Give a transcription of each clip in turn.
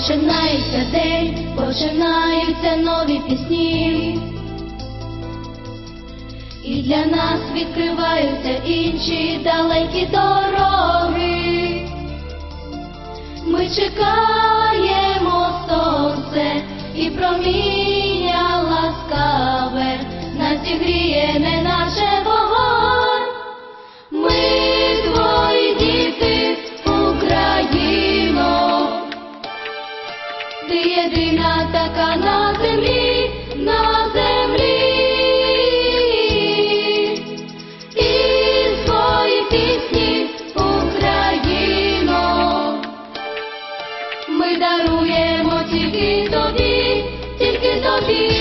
Починається день, починаються нові пісні, і для нас відкриваються інші далекі дороги. Ми чекаємо сонце і проміння ласкаве, нас зігріє не наше. така на землі, на землі, і свої пісні Україно, ми даруємо тільки тобі, тільки тобі.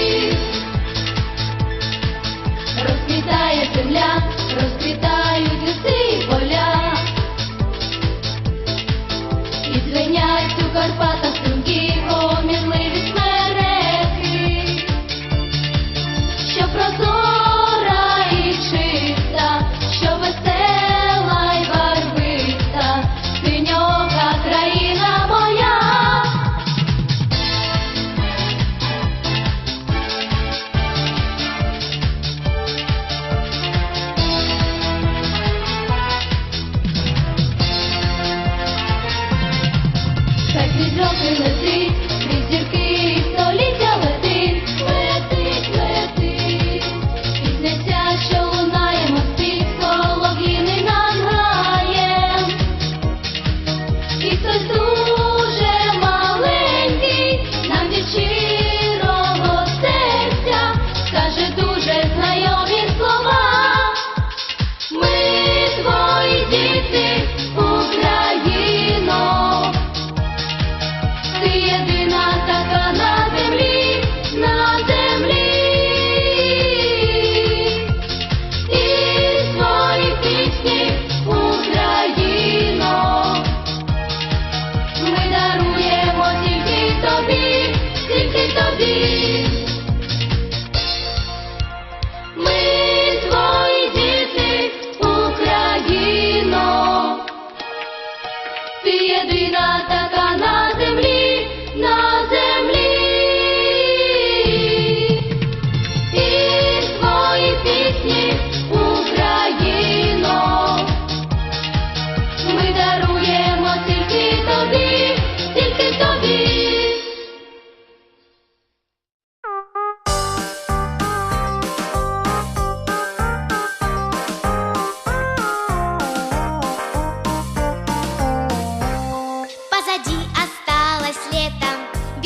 єдина така.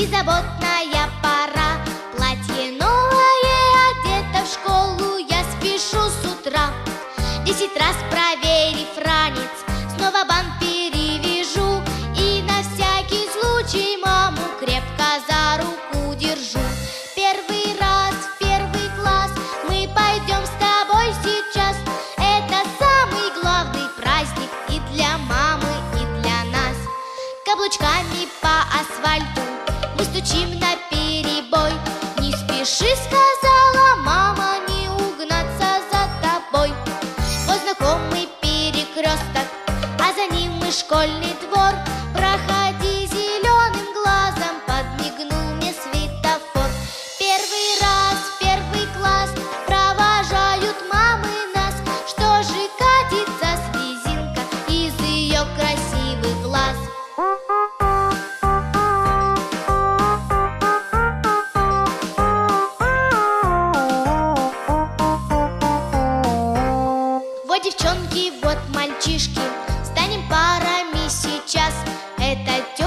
і забот на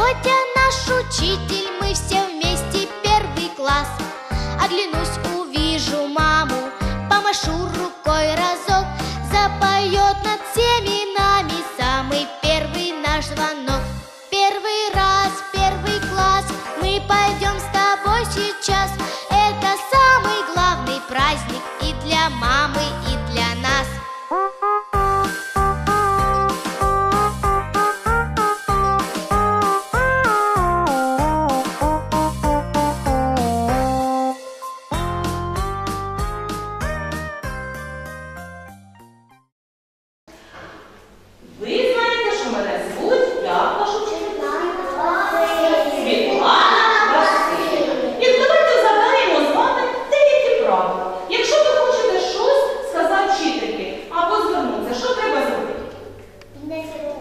Тетя наш учитель, мы все вместе первый класс. Оглянусь, увижу маму, помашу рукой разок, запоет.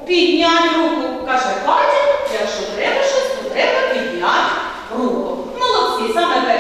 Підняти руку, каже Катя, якщо треба щось, то треба підняти руку. Молодці, саме перше.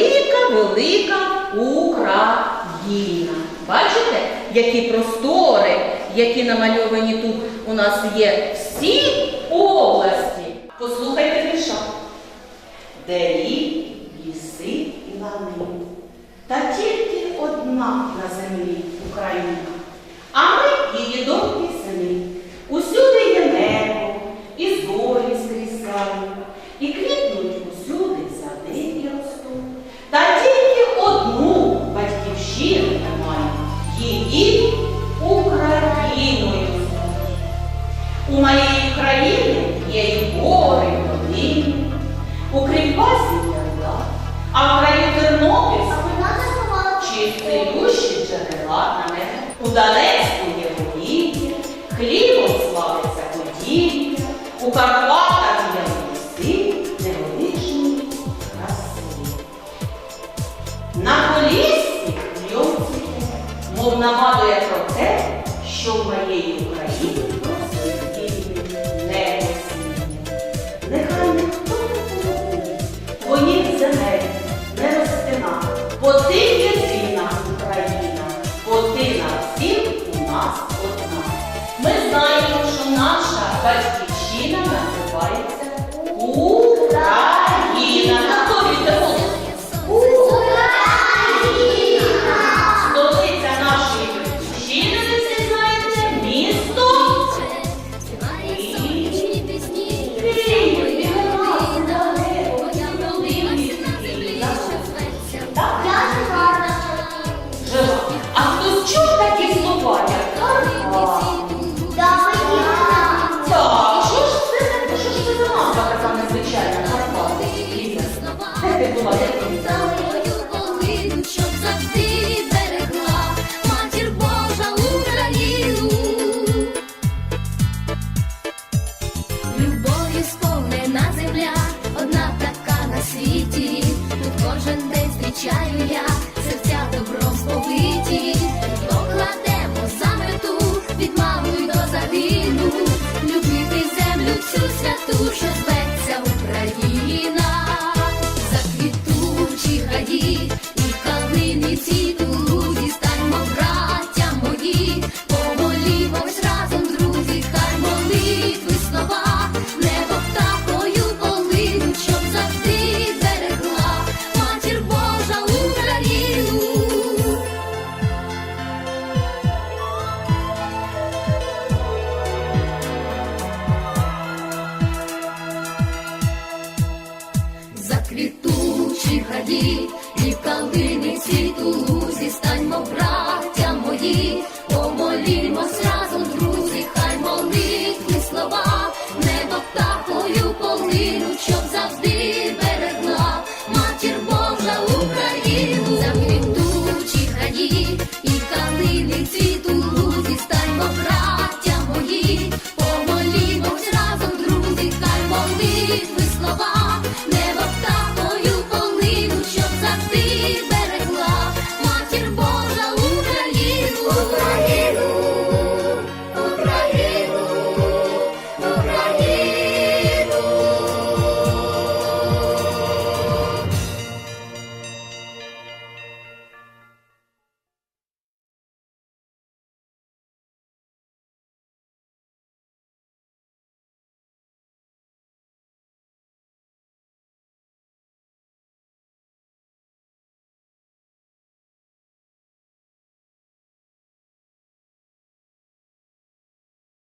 І це є велика, велика Україна. Бачите, які простори, які намальовані тут у нас є всі області. Послухайте вірша. Де ліси і лани. Та тільки одна на землі У моєї країни є і гори, і долини, у Кривбасі ярда, а в краю Тернопільську чистилющі джерела на мене. У Донецьку є повітря, хлібом славиться поділля, у Карпатах є ліси, невеличні краси. На колісці льоцює, мов нагадує про те, що в моєї України світі. Тут кожен день зустрічаю я, серця добром сповиті. Покладемо саме ту, від мами до загину. Любити землю цю святу, що зветься